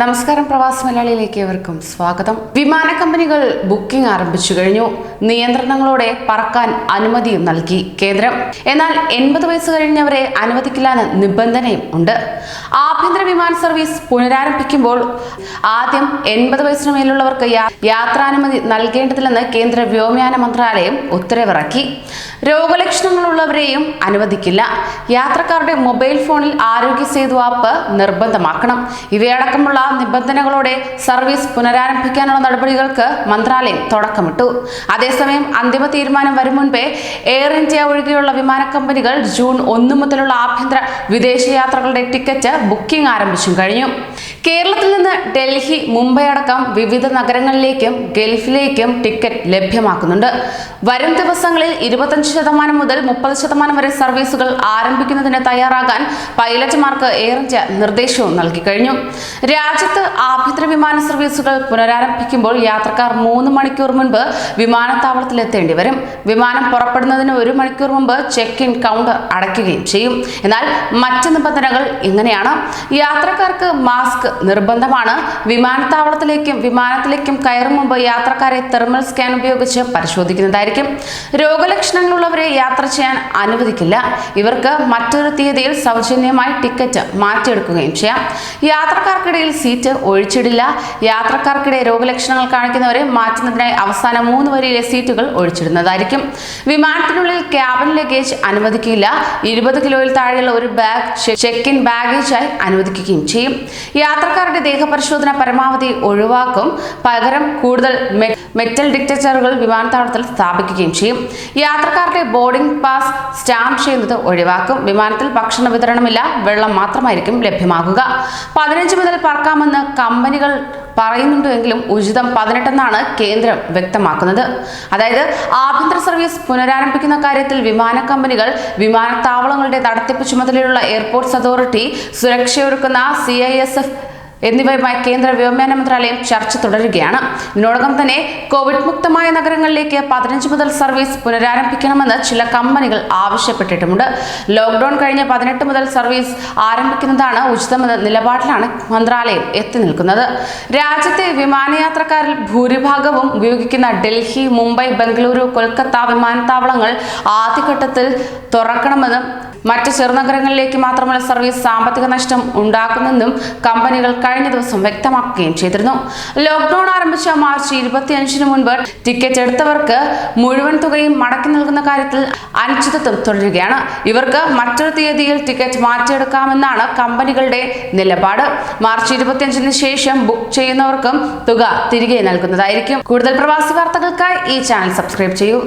നമസ്കാരം പ്രവാസി മലയാളിയിലേക്ക് ഏവർക്കും സ്വാഗതം. വിമാന കമ്പനികൾ ബുക്കിംഗ് ആരംഭിച്ചു കഴിഞ്ഞു. നിയന്ത്രണങ്ങളോടെ പറക്കാൻ അനുമതിയും നൽകി കേന്ദ്രം. എന്നാൽ എൺപത് വയസ്സ് കഴിഞ്ഞവരെ അനുവദിക്കില്ലെന്ന് നിബന്ധനയും ഉണ്ട്. ആഭ്യന്തര വിമാന സർവീസ് പുനരാരംഭിക്കുമ്പോൾ ആദ്യം എൺപത് വയസ്സിന് മേലുള്ളവർക്ക് യാത്രാനുമതി നൽകേണ്ടതില്ലെന്ന് കേന്ദ്ര വ്യോമയാന മന്ത്രാലയം ഉത്തരവിറക്കി. രോഗലക്ഷണങ്ങളുള്ളവരെയും അനുവദിക്കില്ല. യാത്രക്കാരുടെ മൊബൈൽ ഫോണിൽ ആരോഗ്യ സേതു ആപ്പ് നിർബന്ധമാക്കണം. ഇവയടക്കമുള്ള നിബന്ധനകളോടെ സർവീസ് പുനരാരംഭിക്കാനുള്ള നടപടികൾക്ക് മന്ത്രാലയം തുടക്കമിട്ടു. അതേസമയം അന്തിമ തീരുമാനം വരും മുൻപേ എയർ ഇന്ത്യ ഒഴികെയുള്ള വിമാന കമ്പനികൾ ജൂൺ ഒന്ന് മുതലുള്ള ആഭ്യന്തര വിദേശയാത്രകളുടെ ടിക്കറ്റ് ബുക്കിംഗ് ആരംഭിച്ചു കഴിഞ്ഞു. കേരളത്തിൽ നിന്ന് ഡൽഹി മുംബൈ അടക്കം വിവിധ നഗരങ്ങളിലേക്കും ഗൾഫിലേക്കും ടിക്കറ്റ് ലഭ്യമാക്കുന്നുണ്ട്. വരും ദിവസങ്ങളിൽ ഇരുപത്തഞ്ച് ശതമാനം മുതൽ മുപ്പത് ശതമാനം വരെ സർവീസുകൾ ആരംഭിക്കുന്നതിന് തയ്യാറാകാൻ പൈലറ്റുമാർക്ക് എയർ ഇന്ത്യ നിർദ്ദേശവും നൽകി കഴിഞ്ഞു. രാജ്യത്ത് ആഭ്യന്തര വിമാന സർവീസുകൾ പുനരാരംഭിക്കുമ്പോൾ യാത്രക്കാർ മൂന്ന് മണിക്കൂർ മുൻപ് വിമാനത്താവളത്തിൽ എത്തേണ്ടി വരും. വിമാനം പുറപ്പെടുന്നതിന് ഒരു മണിക്കൂർ മുമ്പ് ചെക്ക് ഇൻ കൗണ്ടർ അടയ്ക്കുകയും ചെയ്യും. എന്നാൽ മറ്റ് നിബന്ധനകൾ ഇങ്ങനെയാണ്. യാത്രക്കാർക്ക് മാസ്ക് നിർബന്ധമാണ്. വിമാനത്താവളത്തിലേക്കും വിമാനത്തിലേക്കും കയറും മുമ്പ് യാത്രക്കാരെ തെർമൽ സ്കാൻ ഉപയോഗിച്ച് പരിശോധിക്കുന്നതായിരിക്കും. രോഗലക്ഷണങ്ങളുള്ളവരെ യാത്ര ചെയ്യാൻ അനുവദിക്കില്ല. ഇവർക്ക് മറ്റൊരു തീയതിയിൽ സൗജന്യമായി ടിക്കറ്റ് മാറ്റിയെടുക്കുകയും ചെയ്യാം. യാത്രക്കാർക്കിടയിൽ സീറ്റ് ഒഴിച്ചിടില്ല. യാത്രക്കാർക്കിടെ രോഗലക്ഷണങ്ങൾ കാണിക്കുന്നവരെ മാറ്റുന്നതിനായി അവസാന മൂന്ന് വരിയിലെ സീറ്റുകൾ ഒഴിച്ചിടുന്നതായിരിക്കും. വിമാനത്തിനുള്ളിൽ ക്യാബിൻ ലഗേജ് അനുവദിക്കില്ല. ഇരുപത് കിലോയിൽ താഴെയുള്ള ഒരു ബാഗ് ചെക്ക് ഇൻ ബാഗേജായി അനുവദിക്കുകയും ചെയ്യും. യാത്രക്കാരുടെ ദേഹപരിശോധന പരമാവധി ഒഴിവാക്കും. പകരം കൂടുതൽ മെറ്റൽ ഡിറ്റക്ടറുകൾ വിമാനത്താവളത്തിൽ സ്ഥാപിക്കുകയും ചെയ്യും. യാത്രക്കാരുടെ ബോർഡിംഗ് പാസ് സ്റ്റാമ്പ് ചെയ്യുന്നത് ഒഴിവാക്കും. വിമാനത്തിൽ ഭക്ഷണ വിതരണമില്ല. വെള്ളം മാത്രമായിരിക്കും ലഭ്യമാകുക. പതിനഞ്ച് മുതൽ പറക്കാമെന്ന് കമ്പനികൾ പറയുന്നുണ്ടെങ്കിലും ഉചിതം പതിനെട്ടെന്നാണ് കേന്ദ്രം വ്യക്തമാക്കുന്നത്. അതായത് ആഭ്യന്തര സർവീസ് പുനരാരംഭിക്കുന്ന കാര്യത്തിൽ വിമാന കമ്പനികൾ വിമാനത്താവളങ്ങളുടെ നടത്തിപ്പ് ചുമതലയുള്ള എയർപോർട്ട്സ് അതോറിറ്റി സുരക്ഷയൊരുക്കുന്ന സി ഐ എസ് എഫ് എന്നിവയുമായി കേന്ദ്ര വ്യോമയാന മന്ത്രാലയം ചർച്ച തുടരുകയാണ്. ഇതിനോടകം തന്നെ കോവിഡ് മുക്തമായ നഗരങ്ങളിലേക്ക് പതിനഞ്ച് മുതൽ സർവീസ് പുനരാരംഭിക്കണമെന്ന് ചില കമ്പനികൾ ആവശ്യപ്പെട്ടിട്ടുമുണ്ട്. ലോക്ഡൌൺ കഴിഞ്ഞ് പതിനെട്ട് മുതൽ സർവീസ് ആരംഭിക്കുന്നതാണ് ഉചിതമെന്ന നിലപാടിലാണ് മന്ത്രാലയം എത്തി നിൽക്കുന്നത്. രാജ്യത്തെ വിമാനയാത്രക്കാരിൽ ഭൂരിഭാഗവും ഉപയോഗിക്കുന്ന ഡൽഹി മുംബൈ ബംഗളൂരു കൊൽക്കത്ത വിമാനത്താവളങ്ങൾ ആദ്യഘട്ടത്തിൽ തുറക്കണമെന്നും മറ്റ് ചെറുനഗരങ്ങളിലേക്ക് മാത്രമുള്ള സർവീസ് സാമ്പത്തിക നഷ്ടം ഉണ്ടാക്കുന്നെന്നും കമ്പനികൾ കഴിഞ്ഞ ദിവസം വ്യക്തമാക്കുകയും ചെയ്തിരുന്നു. ലോക്ക്ഡൌൺ ആരംഭിച്ച മാർച്ച് ഇരുപത്തിയഞ്ചിന് മുൻപ് ടിക്കറ്റ് എടുത്തവർക്ക് മുഴുവൻ തുകയും മടക്കി നൽകുന്ന കാര്യത്തിൽ അനിശ്ചിതത്വം തുടരുകയാണ്. ഇവർക്ക് മറ്റൊരു തീയതിയിൽ ടിക്കറ്റ് മാറ്റിയെടുക്കാമെന്നാണ് കമ്പനികളുടെ നിലപാട്. മാർച്ച് ഇരുപത്തിയഞ്ചിന് ശേഷം ബുക്ക് ചെയ്യുന്നവർക്കും തുക തിരികെ നൽകുന്നതായിരിക്കും. കൂടുതൽ പ്രവാസി വാർത്തകൾക്കായി ഈ ചാനൽ സബ്സ്ക്രൈബ് ചെയ്യൂ.